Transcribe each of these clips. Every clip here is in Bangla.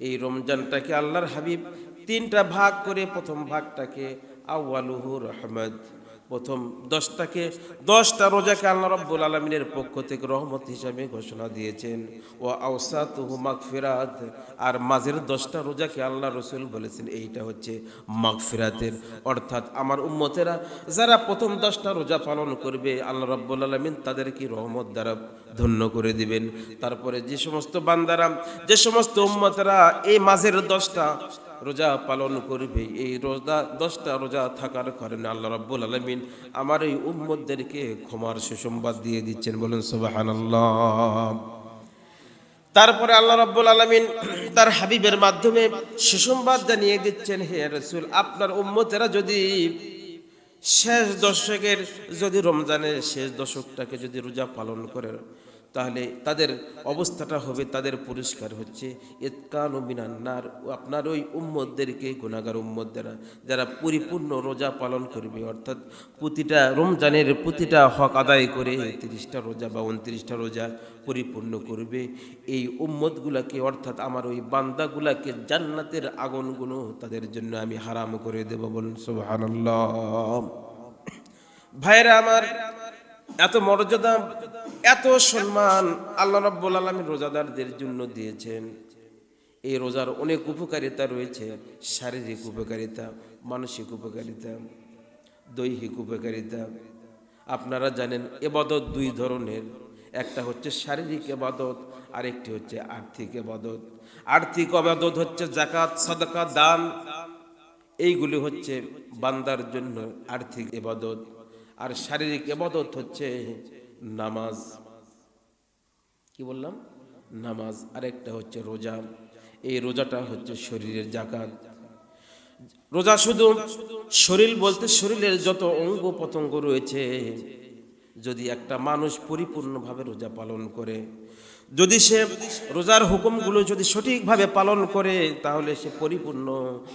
এই রমজানটাকে আল্লাহর হাবিব তিনটা ভাগ করে প্রথম ভাগটাকে আউয়ালুহু রহমত প্রথম দশটাকে, দশটা রোজাকে আল্লাহ রব্বুল আলমিনের পক্ষ থেকে রহমত হিসাবে ঘোষণা দিয়েছেন। ও আউসাতুহু মাগফিরাত। আর মাঝের দশটা রোজাকে আল্লাহ রসুল বলেছেন, এইটা হচ্ছে মাগফিরাতের। অর্থাৎ আমার উম্মতেরা যারা প্রথম দশটা রোজা পালন করবে, আল্লাহ রব্বুল আলমিন তাদেরকে রহমত দ্বারা ধন্য করে দিবেন। তারপরে যে সমস্ত বান্দারা, যে সমস্ত উম্মতেরা এই মাঝের দশটা রোজা পালন করবে। এই রোজা, দশটা রোজা থাকার কারণে আল্লাহ রাব্বুল আলমিন আমার এই উম্মতদেরকে ক্ষমার সুসংবাদ দিয়ে দিচ্ছেন। বলুন সুবাহান তারপরে আল্লাহ রব্বুল আলমিন তার হাবিবের মাধ্যমে সুসংবাদ জানিয়ে দিচ্ছেন, হে রসুল, আপনার উম্মতেরা যদি শেষ দশকের, যদি রমজানের শেষ দশকটাকে যদি রোজা পালন করে তাহলে তাদের অবস্থাটা হবে, তাদের পুরস্কার হচ্ছে। এতকান ও মিনান্নার আপনার ওই উম্মদদেরকে গুণাগার উম্মদরা যারা পরিপূর্ণ রোজা পালন করবে, অর্থাৎ প্রতিটা রমজানের প্রতিটা হক আদায় করে তিরিশটা রোজা বা উনত্রিশটা রোজা পরিপূর্ণ করবে। এই উম্মতগুলাকে, অর্থাৎ আমার ওই বান্দাগুলাকে জান্নাতের আগুনগুলো তাদের জন্য আমি হারাম করে দেব বলুন, সুবহানাল্লাহ। ভাইরা আমার এত মর্যাদা, এত সম্মান আল্লাহ রব্বুল আলমী রোজাদারদের জন্য দিয়েছেন। এই রোজার অনেক উপকারিতা রয়েছে, শারীরিক উপকারিতা, মানসিক উপকারিতা, দৈহিক উপকারিতা। আপনারা জানেন এবাদত দুই ধরনের, একটা হচ্ছে শারীরিক এবাদত, আরেকটি হচ্ছে আর্থিক এবাদত। আর্থিক আবাদত হচ্ছে জাকাত সাদাকা, দান। এইগুলি হচ্ছে বান্দার জন্য আর্থিক এবাদত। আর শারীরিক এবাদত হচ্ছে নামাজ। কি বললাম? নামাজ আরেকটা হচ্ছে রোজা। এই রোজাটা হচ্ছে শরীরের জাকাত। রোজা শুধু শরীর বলতে শরীরের যত অঙ্গ প্রত্যঙ্গ রয়েছে, যদি একটা মানুষ পরিপূর্ণভাবে রোজা পালন করে যদি সে রোজার হুকুমগুলো যদি সঠিকভাবে পালন করে, তাহলে সে পরিপূর্ণ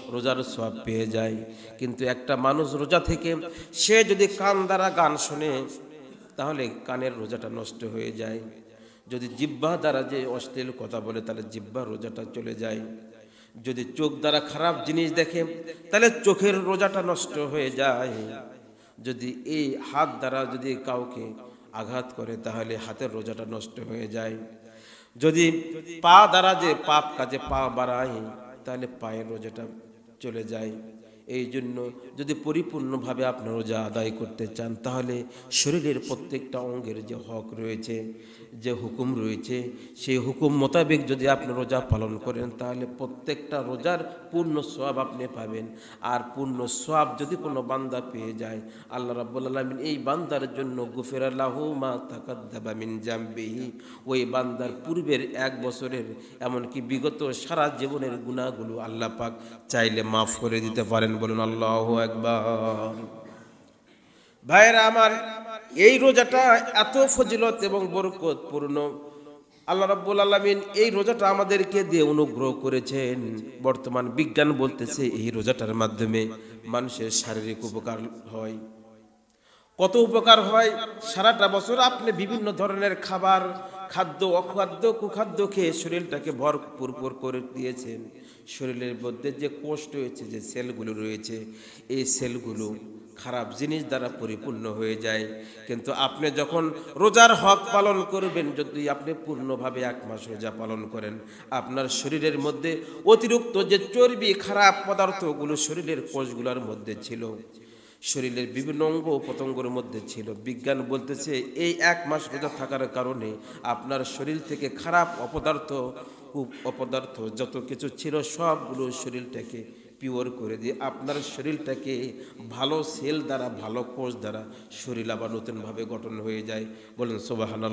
রোজার সব পেয়ে যায়। কিন্তু একটা মানুষ রোজা থেকে সে যদি কান দ্বারা গান শোনে, তাহলে কানের রোজাটা নষ্ট হয়ে যায়। যদি জিব্বা দ্বারা যে অশ্লীল কথা বলে, তাহলে জিব্বা রোজাটা চলে যায়। যদি চোখ দ্বারা খারাপ জিনিস দেখে, তাহলে চোখের রোজাটা নষ্ট হয়ে যায়। যদি এই হাত দ্বারা যদি কাউকে আঘাত করে, তাহলে হাতের রোজাটা নষ্ট হয়ে যায়। যদি পা দ্বারা যে পাপ কাজে পা বাড়ায়, তাহলে পায়ের রোজাটা চলে যায়। এই জন্য যদি পরিপূর্ণভাবে আপনি রোজা আদায় করতে চান, তাহলে শরীরের প্রত্যেকটা অঙ্গের যে হক রয়েছে, যে হুকুম রয়েছে, সেই হুকুম মোতাবেক যদি আপনি রোজা পালন করেন, তাহলে প্রত্যেকটা রোজার পূর্ণ সোয়াব আপনি পাবেন। আর পূর্ণ সোয়াব যদি কোনো বান্দা পেয়ে যায়, আল্লাহ রাব্বুল আলামিন এই বান্দার জন্য গুফের লাহু মা তাকাদ্দাবা মিন জামবিহি। ওই বান্দার পূর্বের এক বছরের, এমনকি বিগত সারা জীবনের গুণাগুলো আল্লাহ পাক চাইলে মাফ করে দিতে পারেন। বলুন, আল্লাহ একবার ভাইয়েরা আমার, এই রোজাটা এত ফজিলত এবং বরকতপূর্ণ। আল্লাহ রাব্বুল আলামিন এই রোজাটা আমাদেরকে দিয়ে অনুগ্রহ করেছেন। বর্তমান বিজ্ঞান বলতেছে এই রোজাটার মাধ্যমে মানুষের শারীরিক উপকার হয়। কত উপকার হয়? সারাটা বছর আপনি বিভিন্ন ধরনের খাবার খাদ্য, অখাদ্য, কুখাদ্য খেয়ে শরীরটাকে ভরপুর করে দিয়েছেন। শরীরের মধ্যে যে কোষ রয়েছে, যে সেলগুলো রয়েছে, এই সেলগুলো খারাপ জিনিস দ্বারা পরিপূর্ণ হয়ে যায়। কিন্তু আপনি যখন রোজার হক পালন করবেন, যদি আপনি পূর্ণভাবে এক মাস রোজা পালন করেন, আপনার শরীরের মধ্যে অতিরিক্ত যে চর্বি, খারাপ পদার্থগুলো শরীরের কোষগুলোর মধ্যে ছিল শরীরের বিভিন্ন অঙ্গ প্রত্যঙ্গের মধ্যে ছিল। বিজ্ঞান বলতেছে, এই এক মাস রোজা থাকার কারণে আপনার শরীর থেকে খারাপ অপদার্থ অপদার্থ যত কিছু ছিল, সবগুলো শরীরটাকে পিওর করে দিয়ে আপনার শরীরটাকে ভালো সেল দ্বারা, ভালো কোষ দ্বারা শরীর আবার নতুনভাবে গঠন হয়ে যায়। বলেন সোবাহান